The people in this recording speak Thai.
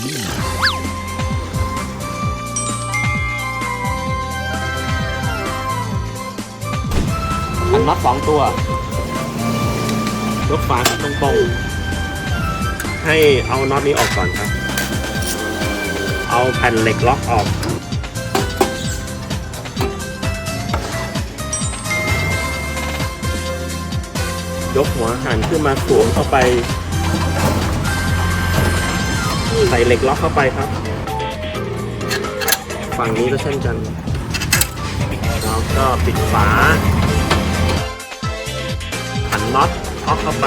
อันน็อตสองตัวยกฝาขึ้นตรงให้เอาน็อตนี้ออกก่อนครับ เอาแผ่นเหล็กล็อกออก ยกหัวหันขึ้นมาสวมเข้าไป ใส่เหล็กล็อกเข้าไปครับ ฝั่งนี้ก็เช่นกัน แล้วก็ปิดฝาหันน็อตล็อกเข้าไป